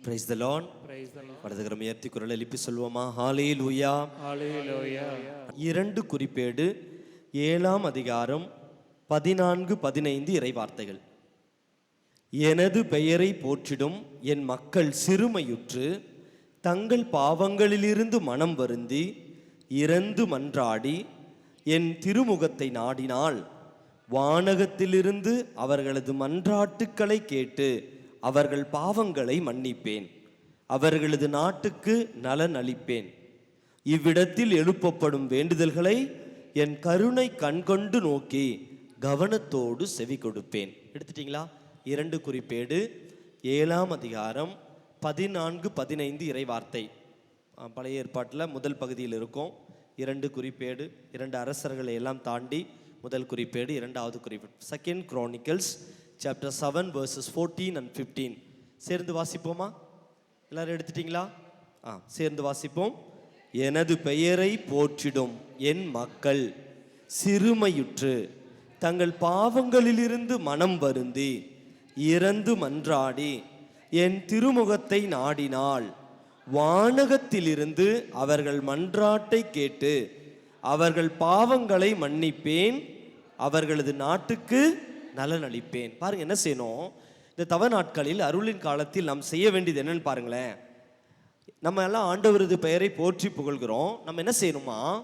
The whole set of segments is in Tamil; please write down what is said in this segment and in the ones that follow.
Praise the Lord Praise the Lord. வலதுகரம் உயர்த்தி குரல் எழுப்பி சொல்வோமா ஹாலே லூயா Hallelujah. இரண்டு குறிப்பேடு ஏழாம் அதிகாரம் பதினான்கு பதினைந்து இறைவார்த்தைகள் எனது பெயரை போற்றிடும் என் மக்கள் சிறுமையுற்று தங்கள் பாவங்களிலிருந்து மனம் வருந்தி இறந்து மன்றாடி என் திருமுகத்தை நாடினால் வானகத்திலிருந்து அவர்களது மன்றாட்டுக்களை கேட்டு அவர்கள் பாவங்களை மன்னிப்பேன். அவர்களது நாட்டுக்கு நலன் அளிப்பேன். இவ்விடத்தில் எழுப்பப்படும் வேண்டுதல்களை என் கருணை கண்கொண்டு நோக்கி கவனத்தோடு செவி கொடுப்பேன். எடுத்துட்டீங்களா? இரண்டு குறிப்பேடு ஏழாம் அதிகாரம் பதினான்கு பதினைந்து இறைவார்த்தை பழைய ஏற்பாட்டில் முதல் பகுதியில் இருக்கும். இரண்டு குறிப்பேடு இரண்டு அரசர்களை எல்லாம் தாண்டி முதல் குறிப்பேடு இரண்டாவது குறிப்பேடு second Chronicles chapter seven verses fourteen and fifteen சேர்ந்து வாசிப்போமா? எல்லாரும் எடுத்துட்டீங்களா? ஆ சேர்ந்து வாசிப்போம். எனது பெயரை போற்றிடும் என் மக்கள் சிறுமையுற்று தங்கள் பாவங்களிலிருந்து மனம் வருந்தி இறந்து மன்றாடி. என் திருமுகத்தை நாடினால் வானகத்திலிருந்து அவர்கள் மன்றாட்டை கேட்டு அவர்கள் பாவங்களை மன்னிப்பேன். அவர்களது நாட்டுக்கு நலன் அளிப்பேன். பாருங்க என்ன செய்யணும்? இந்த தவ நாட்களில் அருளின் காலத்தில் நாம் செய்ய வேண்டியது என்னன்னு பாருங்களேன். நம்ம எல்லாம் ஆண்டவரது பெயரை போற்றி புகழ்கிறோம். நம்ம என்ன செய்யணுமா?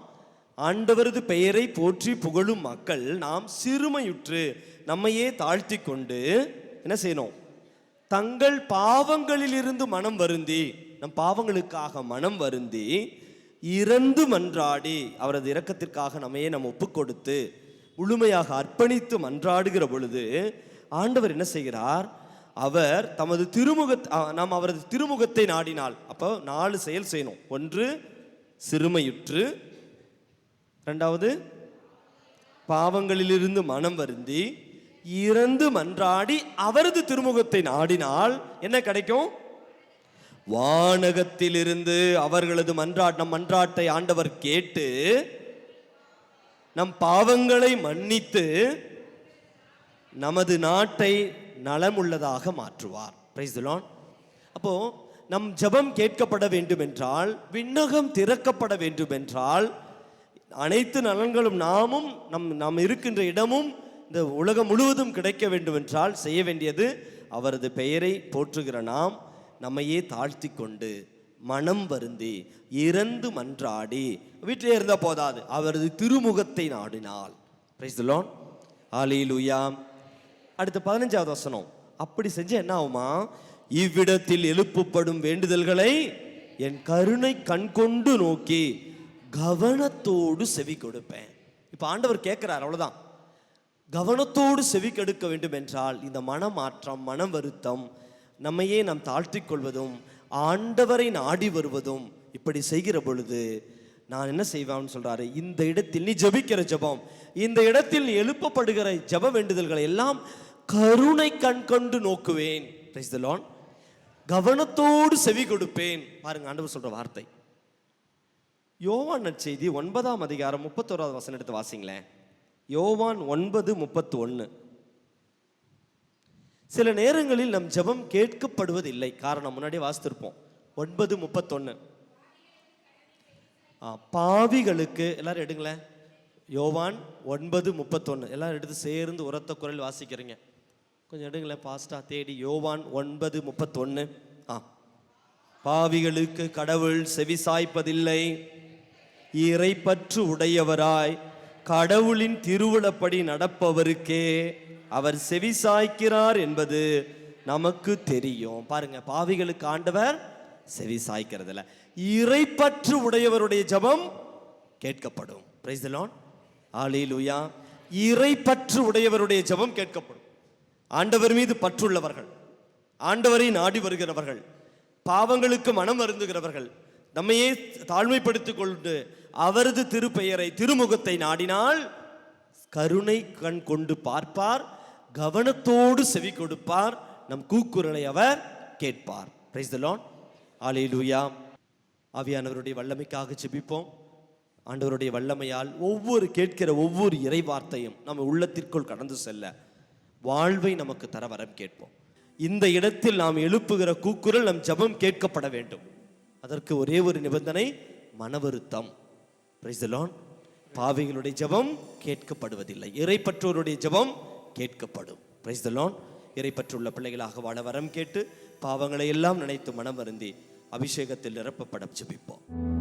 ஆண்டவரது பெயரை போற்றி புகழும் மக்கள் நாம் சிறுமையுற்று நம்மையே தாழ்த்தி கொண்டு என்ன செய்யணும்? தங்கள் பாவங்களிலிருந்து மனம் வருந்தி நம் பாவங்களுக்காக மனம் வருந்தி இறந்து மன்றாடி அவரது இரக்கத்திற்காக நம்மையே நம்ம ஒப்பு கொடுத்து முழுமையாக அர்ப்பணித்து மன்றாடுகிற பொழுது ஆண்டவர் என்ன செய்கிறார்? அவர் தமது திருமுக நாம் அவரது திருமுகத்தை நாடினால் அப்போ நாலு செயல் செய்யணும். ஒன்று சிறுமையுற்று ரெண்டாவது பாவங்களிலிருந்து மனம் வருந்தி இறந்து மன்றாடி அவரது திருமுகத்தை நாடினால் என்ன கிடைக்கும்? வானகத்திலிருந்து அவர்களது மன்றாட் நம் மன்றாட்டை ஆண்டவர் கேட்டு நம் பாவங்களை மன்னித்து நமது நாட்டை நலமுள்ளதாக மாற்றுவார். பிரைஸ் அப்போ நம் ஜெபம் கேட்கப்பட வேண்டும் என்றால் விண்ணகம் திறக்கப்பட வேண்டும் என்றால் அனைத்து நலன்களும் நாமும் நம் நாம் இருக்கின்ற இடமும் இந்த உலகம் முழுவதும் கிடைக்க வேண்டும் என்றால் செய்ய வேண்டியது அவரது பெயரை போற்றுகிற நாம் நம்மையே தாழ்த்தி கொண்டு மனம் வருந்தி இறந்து மன்றாடி. வீட்டிலே இருந்தால் போதாது. அவரது திருமுகத்தை நாடினால் பிரைஸ்லோன் லான் அடுத்த பதினஞ்சாவது வசனம். அப்படி செஞ்சு என்ன ஆகுமா? இவ்விடத்தில் எழுப்பப்படும் வேண்டுதல்களை என் கருணை கண்கொண்டு நோக்கி கவனத்தோடு செவி கொடுப்பேன். இப்போ ஆண்டவர் கேட்குறார் அவ்வளோதான் கவனத்தோடு செவி கெடுக்க வேண்டும் என்றால் இந்த மனமாற்றம் மனம் வருத்தம் நம்மையே நாம் தாழ்த்திக் கொள்வதும் ஆண்டவரை நாடி வருவதும் இப்படி செய்கிற பொழுது நான் என்ன செய்வேன்னு சொல்றாரு? இந்த இடத்தில் நீ ஜெபிக்கிற ஜெபம் இந்த இடத்தில் எழுப்பப்படுகிற ஜெப வேண்டுதல்களை எல்லாம் கருணை கண் கொண்டு நோக்குவேன். கவனத்தோடு செவி கொடுப்பேன். பாருங்க ஆண்டவர் சொல்ற வார்த்தை. யோவான் நற்செய்தி ஒன்பதாம் அதிகாரம் முப்பத்தோராவது வசனம் எடுத்து வாசிங்களேன். யோவான் ஒன்பது முப்பத்து ஒன்று சில நேரங்களில் நம் ஜெபம் கேட்கப்படுவதில்லை. காரணம் முன்னாடியே வாசித்திருப்போம். ஒன்பது முப்பத்தொன்று ஆ, பாவிகளுக்கு எல்லாரும் எடுங்களேன். யோவான் ஒன்பது முப்பத்தொன்று எல்லாரும் எடுத்து சேர்ந்து உரத்த குரல் வாசிக்கிறீங்க. கொஞ்சம் எடுங்களேன் பாஸ்டா தேடி. யோவான் ஒன்பது முப்பத்தொன்று ஆ. பாவிகளுக்கு கடவுள் செவிசாய்ப்பதில்லை இறைப்பற்று உடையவராய். கடவுளின் திருவுளப்படி நடப்பவருக்கே அவர் செவி சாய்க்கிறார் என்பது நமக்கு தெரியும். பாருங்க பாவிகளுக்கு ஆண்டவர் செவி சாய்க்கிறதுல இறைப்பற்று உடையவருடைய ஜெபம் கேட்கப்படும். பிரைஸ் தி இறைப்பற்று உடையவருடைய ஜெபம் கேட்கப்படும். ஆண்டவர் மீது பற்றுள்ளவர்கள் ஆண்டவரை நாடி வருகிறவர்கள் பாவங்களுக்கு மனம் வருந்துகிறவர்கள் நம்மையே தாழ்மைப்படுத்திக் கொண்டு அவரது திருப்பெயரை திருமுகத்தை நாடினால் கருணை கண் கொண்டு பார்ப்பார் கவனத்தோடு செவி கொடுப்பார் நம் கூக்குரலை அவர் கேட்பார். பிரைஸ் தி லார்ட் ஹalleluya ஆவியானவருடைய வல்லமைக்காக செபிப்போம் ஆண்டவருடைய வல்லமையால் ஒவ்வொரு கேட்கிற ஒவ்வொரு இறை வார்த்தையும் நம்ம உள்ளத்திற்குள் கடந்து செல்ல வாழ்வை நமக்கு தர வரம் கேட்போம். இந்த இடத்தில் நாம் எழுப்புகிற கூக்குரல் நம் ஜெபம் கேட்கப்பட வேண்டும். அதற்கு ஒரே ஒரு நிபந்தனை மனவருத்தம். வருத்தம். பாவிகளுடைய ஜெபம் கேட்கப்படுவதில்லை. இறைப்பற்றோருடைய ஜெபம் கேட்கப்படும். பிரைஸ் லோன் இறைப்பற்றுள்ள பிள்ளைகளாக வாழ வரம் கேட்டு பாவங்களை எல்லாம் நினைத்து மனம் வருந்தி அபிஷேகத்தில் நிரப்பப்பட ஜெபிப்போம்.